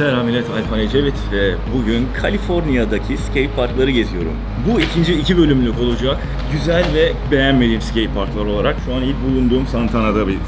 Selam millet, Alpan Ecevit ve bugün Kaliforniya'daki skate parkları geziyorum. Bu ikinci iki bölümlük olacak. Güzel ve beğenmediğim skate parklar olarak. Şu an ilk bulunduğum Santana'da bir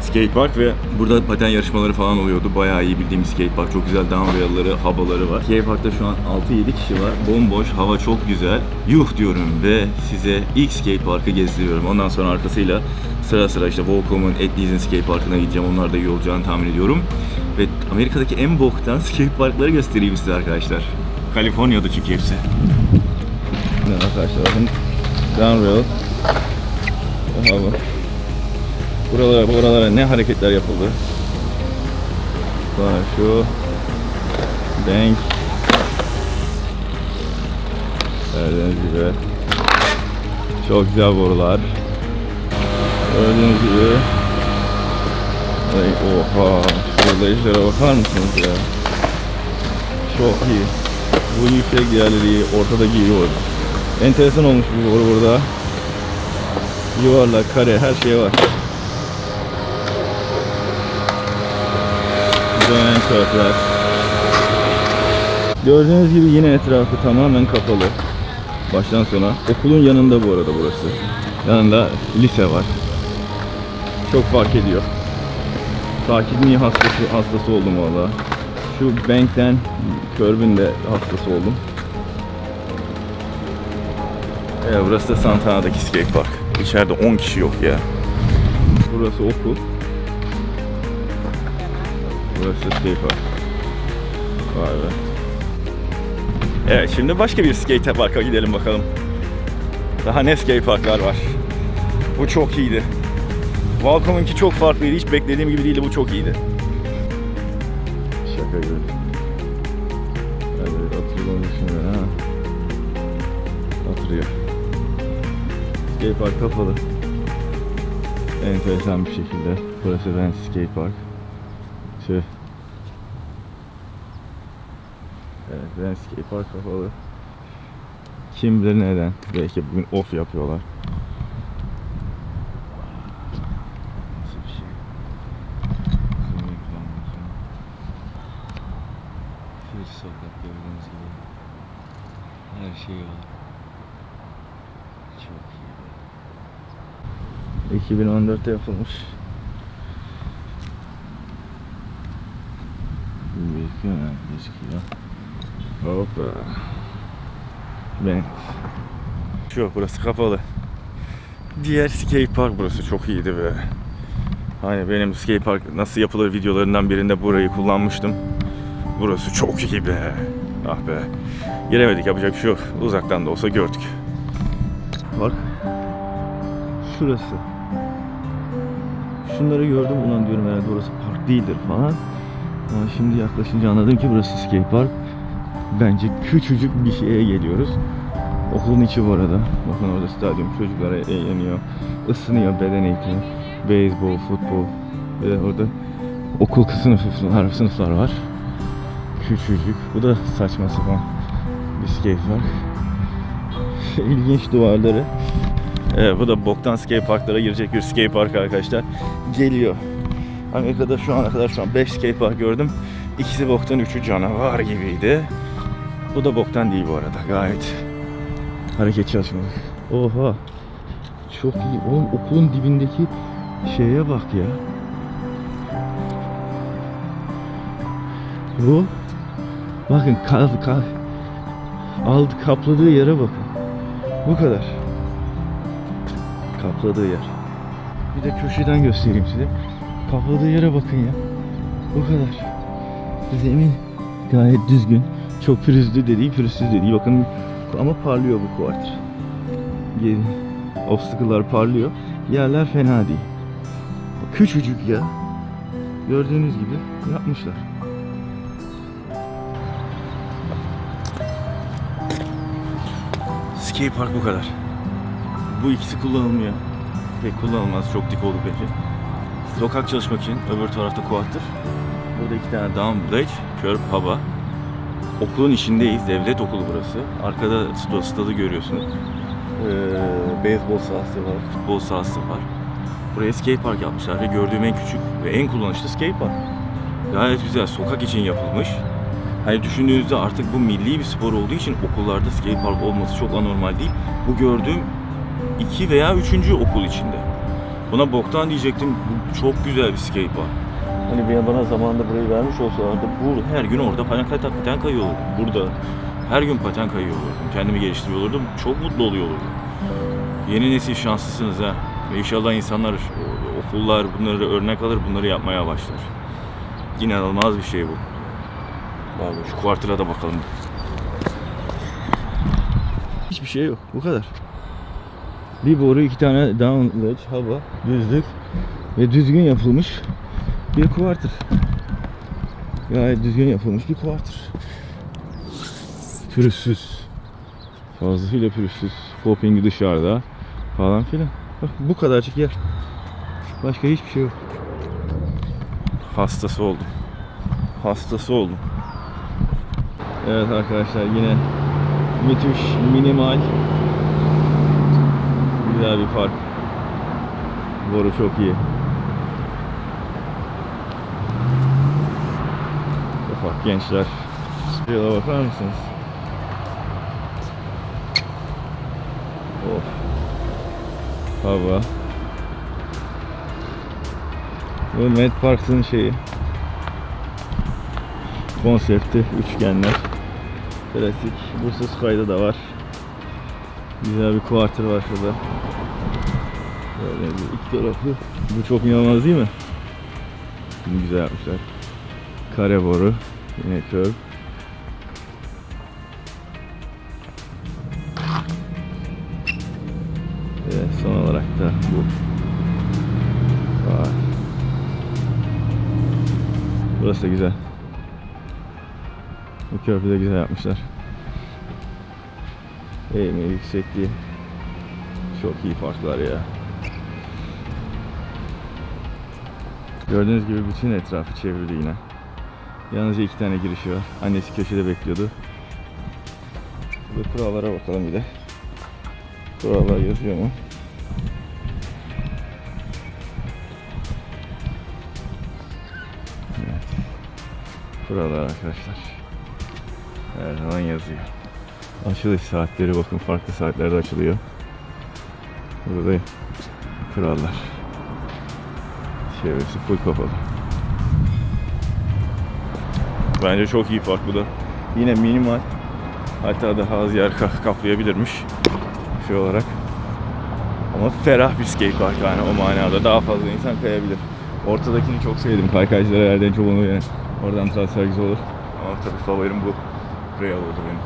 skate park ve burada paten yarışmaları falan oluyordu. Bayağı iyi bildiğim skate park. Çok güzel downrail'ları, havaları var. Skate parkta şu an 6-7 kişi var. Bomboş, hava çok güzel. Yuh diyorum ve size ilk skate parkı gezdiriyorum. Ondan sonra arkasıyla sıra sıra işte Volcom'un, Etnies'in skate parkına gideceğim. Onlar da iyi olacağını tahmin ediyorum. Ve Amerika'daki en boktan skate parkları göstereyim size arkadaşlar. Kaliforniya'da çünkü hepsi. Ne arkadaşlar bakın. Downrail. Hava. Buralara, buralara ne hareketler yapıldı. Var şu. Bank. Gördüğünüz gibi. Çok güzel borular. Gördüğünüz gibi. Ay oha. Şurada işlere bakar mısınız ya? Çok iyi. Bu yüksek yerliliği ortada giyiyor. Enteresan olmuş bu boru burada. Yuvarlak, kare her şey var. Dönen körtler. Gördüğünüz gibi yine etrafı tamamen kapalı. Baştan sona. Okulun yanında bu arada burası. Yanında lise var. Çok fark ediyor. Sakinliği hastası, hastası oldum valla. Şu Bank'ten Körbün de hastası oldum. Evet, burası da Santana'daki skate park. İçeride 10 kişi yok ya. Burası okul. Burası skate park. Vay be. Evet şimdi başka bir skate parka gidelim bakalım. Daha ne skate parklar var. Bu çok iyiydi. Valcom'unki çok farklıydı. Hiç beklediğim gibi değildi. Bu çok iyiydi. Şaka gibi. Evet, oturuyor şimdi ha. Oturuyor. Skate park kapalı. Enteresan bir şekilde. Burası ben skate park. Tüh. Evet, ben skate park kapalı. Kim bilir neden. Belki bugün off yapıyorlar. Nasıl bir şey? Zoom falan bakayım. Bir sokak gördüğünüz gibi. Her şey var. Çok iyi. 2014'te yapılmış. Büyük önemli gözüküyor. Hoppa. Ben. Şu burası kapalı. Diğer skate park burası çok iyiydi be. Hani benim skate park nasıl yapılır videolarından birinde burayı kullanmıştım. Burası çok iyi be. Ah be. Giremedik yapacak bir şey yok. Uzaktan da olsa gördük. Park. Şurası. Şunları gördüm ulan diyorum herhalde burası park değildir falan. Ama şimdi yaklaşınca anladım ki burası skate park. Bence küçücük bir şeye geliyoruz. Okulun içi bu arada. Bakın orada stadyum çocuklar eğleniyor. ısınıyor beden eğitimi. Beyzbol, futbol. Ve orada okul sınıflar, sınıflar var. Küçücük. Bu da saçma sapan bir skate park. İlginç duvarları. Evet, bu da boktan skate parklara girecek bir skate park arkadaşlar. Geliyor. Amerika'da şu ana kadar şu an 5 skate park gördüm. İkisi boktan, üçü canavar gibiydi. Bu da boktan değil bu arada. Gayet hareket çalışmalı. Oha. Çok iyi. Oğlum okulun dibindeki şeye bak ya. Bu bakın kal, kal, aldı kapladığı yere bakın. Bu kadar. Kapladığı yer. Bir de köşeden göstereyim size. Kapladığı yere bakın ya. Bu kadar. Zemin gayet düzgün. Çok pürüzlü de değil, pürüzsüz de değil. Bakın ama parlıyor bu kuart. Geri obstacle'lar parlıyor. Yerler fena değil. Küçücük ya. Gördüğünüz gibi yapmışlar. Skate park bu kadar. Bu ikisi kullanılmıyor. Pek kullanılmaz. Çok dik oldu bence. Sokak çalışmak için öbür tarafta kuattır. Burada iki tane down bridge, curb hava. Okulun içindeyiz. Devlet okulu burası. Arkada stadı, stadı görüyorsunuz. Ee, beyzbol sahası var, futbol sahası var. Buraya skate park yapmışlar ve gördüğüm en küçük ve en kullanışlı skate park. Gayet güzel. Sokak için yapılmış. Hani düşündüğünüzde artık bu milli bir spor olduğu için okullarda skate park olması çok anormal değil. Bu gördüğüm iki veya üçüncü okul içinde. Buna boktan diyecektim. Bu çok güzel bir skate park. Hani bir bana zamanında burayı vermiş olsalardı bu her gün orada paten, paten, kayıyor. Burada her gün paten kayıyor olurdum. Kendimi geliştiriyor olurdum. Çok mutlu oluyor olurdum. Yeni nesil şanslısınız ha. Ve inşallah insanlar, okullar bunları örnek alır, bunları yapmaya başlar. İnanılmaz bir şey bu. Vallahi şu kuartıra da bakalım. Hiçbir şey yok. Bu kadar. Bir boru, iki tane down ledge, hava, düzlük ve düzgün yapılmış bir kuartır. Gayet düzgün yapılmış bir kuartır. Pürüzsüz. Fazlasıyla pürüzsüz. Popping dışarıda falan filan. Bak bu kadarcık yer. Başka hiçbir şey yok. Hastası oldum. Hastası oldum. Evet arkadaşlar yine müthiş minimal güzel bir park. Boru çok iyi. Ufak gençler. Yola bakar mısınız? Of. Hava. Bu Met Parks'ın şeyi. Konsepti üçgenler. Klasik. Bursa Sky'da da var. Güzel bir quarter var şurada. Böyle bir iki taraflı. Bu çok inanılmaz değil mi? Bunu güzel yapmışlar. Kare boru. Yine curve. Ve son olarak da bu. Vay. Burası da güzel. Bu köprü de güzel yapmışlar. Eğme yüksekliği. Çok iyi parklar ya. Gördüğünüz gibi bütün etrafı çevirdi yine. Yalnızca iki tane girişi var. Annesi köşede bekliyordu. Ve kurallara bakalım bir de. Kurallar yazıyor mu? Evet. Kurallar arkadaşlar. Her zaman yazıyor. Açılış saatleri bakın farklı saatlerde açılıyor. Burada kurallar. Çevresi full kapalı. Bence çok iyi park bu da. Yine minimal. Hatta daha az yer ka- kaplayabilirmiş. Şey olarak. Ama ferah bir skate park yani o manada. Daha fazla insan kayabilir. Ortadakini çok sevdim. Kaykaycılar herhalde en çok onu yani. Oradan transfer güzel olur. Ama tabii favorim bu. Buraya oldu benim.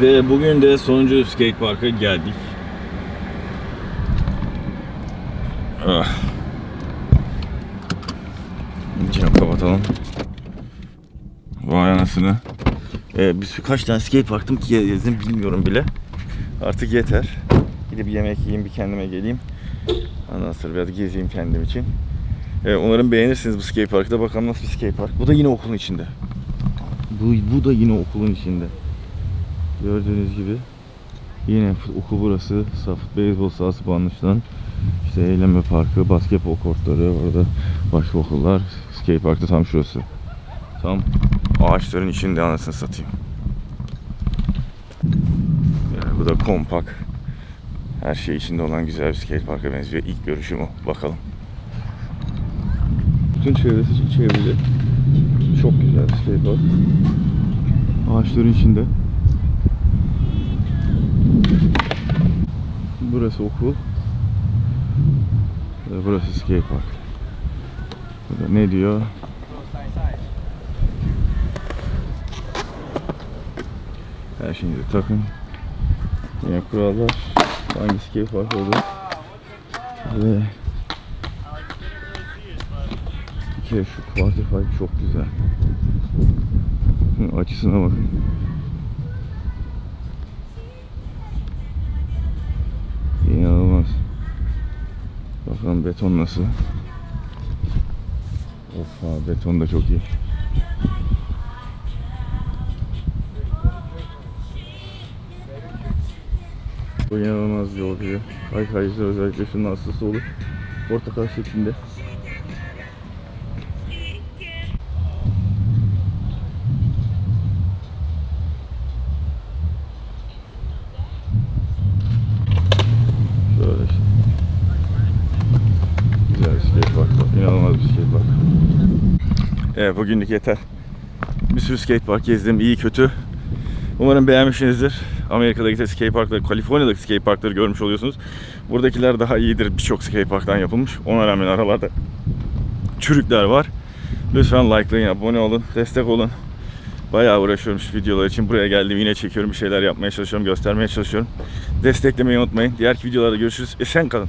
Ve bugün de sonuncu skate parka geldik. Ah. Cam kapatalım. Vay anasını. Ee, biz kaç tane skate parktım ki gezdim bilmiyorum bile. Artık yeter. Gidip yemek yiyeyim, bir kendime geleyim. Ondan sonra biraz gezeyim kendim için. Ee, umarım beğenirsiniz bu skate parkta. Bakalım nasıl bir skate park. Bu da yine okulun içinde. Bu, bu da yine okulun içinde. Gördüğünüz gibi yine okul burası. Safut beyzbol sahası bu anlaşılan. İşte eğlenme parkı, basketbol kortları, orada başka okullar. Skate parkta tam şurası. Tam ağaçların içinde anasını satayım. Yani bu da kompak. Her şey içinde olan güzel bir skate parka benziyor. İlk görüşüm o. Bakalım. Bütün çevresi çevrili. Çok güzel bir skate park. Ağaçların içinde. Burası okul. Ve burası skate park. Burada ne diyor? Her şeyinizi takın. Yine kurallar. Hangi skate oldu? Ve şu quarter pipe çok güzel. Açısına bakın. Bakalım beton nasıl? Of abi beton da çok iyi. Bu inanılmaz bir yol diyor. Kaykaycılar özellikle şunun hastası olur. Portakal şeklinde. Evet bugünlük yeter. Bir sürü skate park gezdim. iyi kötü. Umarım beğenmişsinizdir. Amerika'daki de skate parkları, Kaliforniya'daki skate parkları görmüş oluyorsunuz. Buradakiler daha iyidir. Birçok skate parktan yapılmış. Ona rağmen aralarda çürükler var. Lütfen likelayın, abone olun, destek olun. Bayağı uğraşıyorum şu videolar için. Buraya geldim yine çekiyorum. Bir şeyler yapmaya çalışıyorum, göstermeye çalışıyorum. Desteklemeyi unutmayın. Diğer videolarda görüşürüz. Esen kalın.